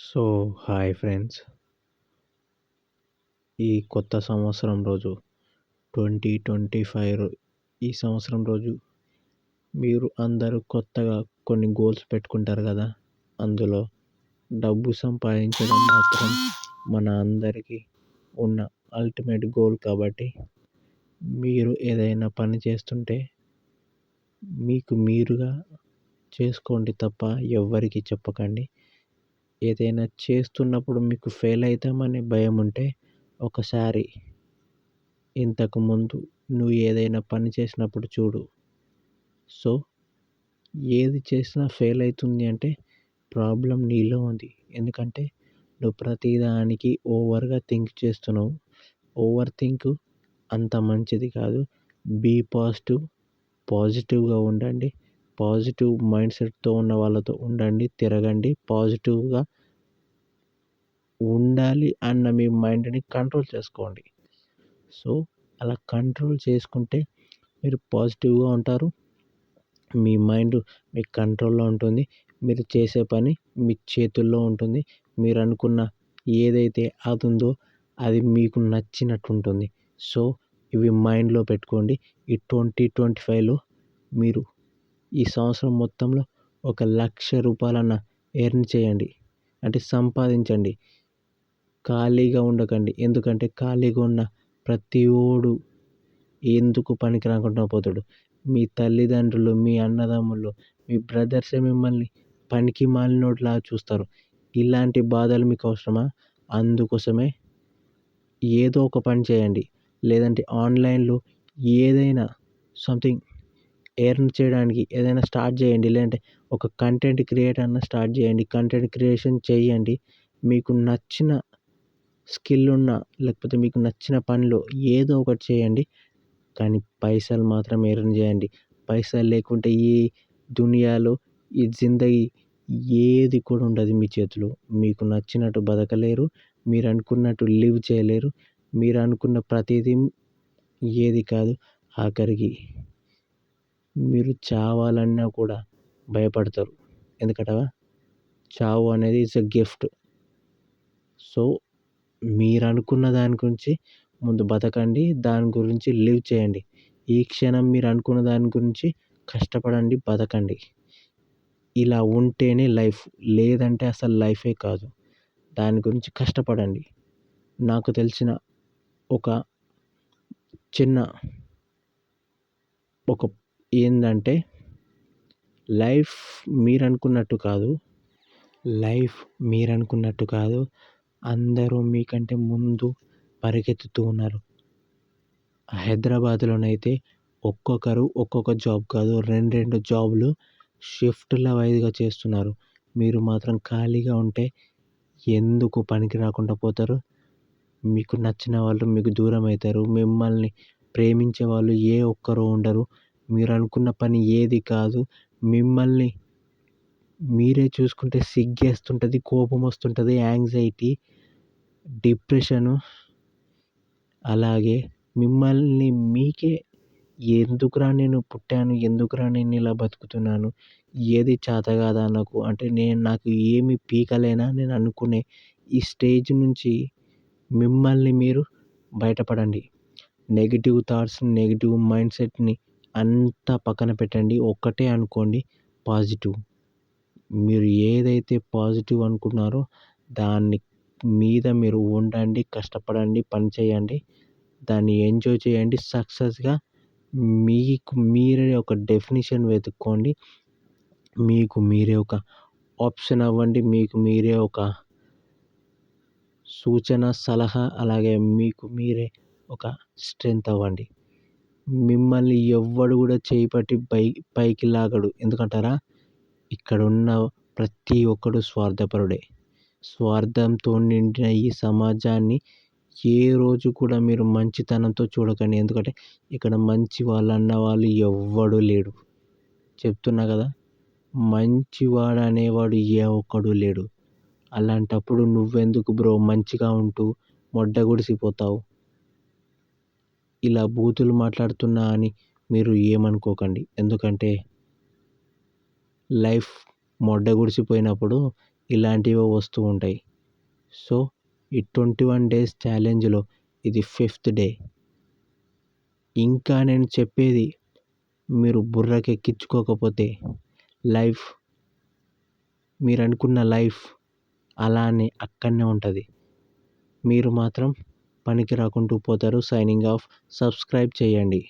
So hi friends. ఈ కొత్త సంవత్సరం రోజు ట్వంటీ ట్వంటీ ఫైవ్ ఈ సంవత్సరం రోజు మీరు అందరూ కొత్తగా కొన్ని గోల్స్ పెట్టుకుంటారు కదా? అందులో డబ్బు సంపాదించడం మాత్రం మన అందరికీ ఉన్న అల్టిమేట్ గోల్ కాబట్టి మీరు ఏదైనా పని చేస్తుంటే మీకు మీరుగా చేసుకోండి తప్ప ఎవ్వరికీ చెప్పకండి. ఏదైనా చేస్తున్నప్పుడు మీకు ఫెయిల్ అవుతామనే భయం ఉంటే ఒకసారి ఇంతకుముందు నువ్వు ఏదైనా పని చేసినప్పుడు చూడు. సో ఏది చేసినా ఫెయిల్ అవుతుంది అంటే ప్రాబ్లం నీలో ఉంది. ఎందుకంటే నువ్వు ప్రతిదానికి ఓవర్గా థింక్ చేస్తున్నావు. ఓవర్ థింక్ అంత మంచిది కాదు. బీ పాజిటివ్ పాజిటివ్గా ఉండండి. పాజిటివ్ మైండ్ సెట్తో ఉన్న వాళ్ళతో ఉండండి తిరగండి పాజిటివ్గా ఉండాలి అన్న మీ మైండ్ని కంట్రోల్ చేసుకోండి. సో అలా కంట్రోల్ చేసుకుంటే మీరు పాజిటివ్గా ఉంటారు. మీ మైండ్ మీ కంట్రోల్లో ఉంటుంది. మీరు చేసే పని మీ చేతుల్లో ఉంటుంది. మీరు అనుకున్న ఏదైతే అది ఉందో అది మీకు నచ్చినట్టు ఉంటుంది సో ఇవి మైండ్లో పెట్టుకోండి. ఈ ట్వంటీ ట్వంటీ ఫైవ్లో మీరు ఈ సంవత్సరం మొత్తంలో ఒక లక్ష రూపాయలన్న ఎర్న్ చేయండి. అంటే సంపాదించండి. ఖాళీగా ఉండకండి. ఎందుకంటే ఖాళీగా ఉన్న ప్రతివాడు ఎందుకు పనికి రాకుండా పోతాడు? మీ తల్లిదండ్రులు మీ అన్నదమ్ములు మీ బ్రదర్సే మిమ్మల్ని పనికి మాలినోడిలా చూస్తారు. ఇలాంటి బాధలు మీకు అవసరమా? అందుకోసమే ఏదో ఒక పని చేయండి. లేదంటే ఆన్లైన్లో ఏదైనా సంథింగ్ ఎర్న్ చేయడానికి ఏదైనా స్టార్ట్ చేయండి. లేదంటే ఒక కంటెంట్ క్రియేట్ అన్న స్టార్ట్ చేయండి. కంటెంట్ క్రియేషన్ చేయండి. మీకు నచ్చిన స్కిల్ ఉన్న లేకపోతే మీకు నచ్చిన పనిలో ఏదో ఒకటి చేయండి. కానీ పైసలు మాత్రం ఎర్న్ చేయండి. పైసలు లేకుంటే ఈ దునియాలో ఈ జిందగీ ఏది కూడా ఉండదు మీ చేతిలో. మీకు నచ్చినట్టు బతకలేరు. మీరు అనుకున్నట్టు లివ్ చేయలేరు. మీరు అనుకున్న ప్రతిదీ ఏది కాదు. ఆఖరికి మీరు చావాలన్నా కూడా భయపడతారు. ఎందుకంటావా? చావు అనేది ఇట్స్ ఎ గిఫ్ట్ సో మీరు అనుకున్న దాని గురించి ముందు బతకండి దాని గురించి లివ్ చేయండి. ఈ క్షణం మీరు అనుకున్న దాని గురించి కష్టపడండి బతకండి. ఇలా ఉంటేనే లైఫ్ లేదంటే అసలు లైఫే కాదు. దాని గురించి కష్టపడండి. నాకు తెలిసిన ఒక చిన్న ఒక ఏంటంటే లైఫ్ మీరు అనుకున్నట్టు కాదు లైఫ్ మీరు అనుకున్నట్టు కాదు అందరూ మీకంటే ముందు పరిగెత్తుతూ ఉన్నారు. హైదరాబాద్లోనైతే ఒక్కొక్కరు ఒక్కొక్క జాబ్ కాదు రెండు రెండు జాబులు షిఫ్ట్ల వైజ్గా చేస్తున్నారు. మీరు మాత్రం ఖాళీగా ఉంటే ఎందుకు పనికి రాకుండా పోతారు? మీకు నచ్చిన వాళ్ళు మీకు దూరం అవుతారు మిమ్మల్ని ప్రేమించే వాళ్ళు ఏ ఒక్కరు ఉండరు. మీరు అనుకున్న పని ఏది కాదు. మిమ్మల్ని మీరే చూసుకుంటే సిగ్గేస్తుంటుంది కోపం వస్తుంటుంది యాంగ్జైటీ డిప్రెషను. అలాగే మిమ్మల్ని మీకే ఎందుకురా నేను పుట్టాను ఎందుకురా నేను ఇలా బతుకుతున్నాను ఏది చేత కాదా నాకు అంటే నేను నాకు ఏమి పీకలేనా నేను అనుకునే ఈ స్టేజ్ నుంచి మిమ్మల్ని మీరు బయటపడండి. నెగిటివ్ థాట్స్ నెగిటివ్ మైండ్ సెట్ని అంతా పక్కన పెట్టండి. ఒక్కటే అనుకోండి పాజిటివ్. మీరు ఏదైతే పాజిటివ్ అనుకున్నారో దాన్ని మీద మీరు ఉండండి కష్టపడండి పని చేయండి. దాన్ని ఎంజాయ్ చేయండి. సక్సెస్గా మీకు మీరే ఒక డెఫినిషన్ వెతుక్కోండి. మీకు మీరే ఒక ఆప్షన్ అవ్వండి. మీకు మీరే ఒక సూచన సలహా అలాగే మీకు మీరే ఒక స్ట్రెంత్ అవ్వండి. మిమ్మల్ని ఎవ్వడు కూడా చేయి పట్టి పై పైకి లాగడు. ఎందుకంటారా? ఇక్కడ ఉన్న ప్రతి ఒక్కడు స్వార్థపరుడే. స్వార్థంతో నిండిన ఈ సమాజాన్ని ఏ రోజు కూడా మీరు మంచితనంతో చూడకండి. ఎందుకంటే ఇక్కడ మంచి వాళ్ళు అన్న వాళ్ళు ఎవ్వడు లేడు. చెప్తున్నా కదా? మంచివాడు అనేవాడు ఏ ఒక్కడు లేడు. అలాంటప్పుడు నువ్వెందుకు బ్రో మంచిగా ఉంటూ మొడ్డగుడిసిపోతావు ఇలా బూతులు మాట్లాడుతున్నా అని మీరు ఏమనుకోకండి. ఎందుకంటే లైఫ్ మొడ్డ గుడిసిపోయినప్పుడు ఇలాంటివి వస్తూ ఉంటాయి. సో ఈ ట్వంటీ వన్ డేస్ ఛాలెంజ్లో ఇది ఫిఫ్త్ డే. ఇంకా నేను చెప్పేది మీరు బుర్రకు ఎక్కించుకోకపోతే లైఫ్ మీరు అనుకున్న లైఫ్ అలానే అక్కడనే ఉంటుంది. మీరు మాత్రం పనికి రాకుంటూ పోతారు. సైనింగ్ ఆఫ్ సబ్స్క్రైబ్ చేయండి.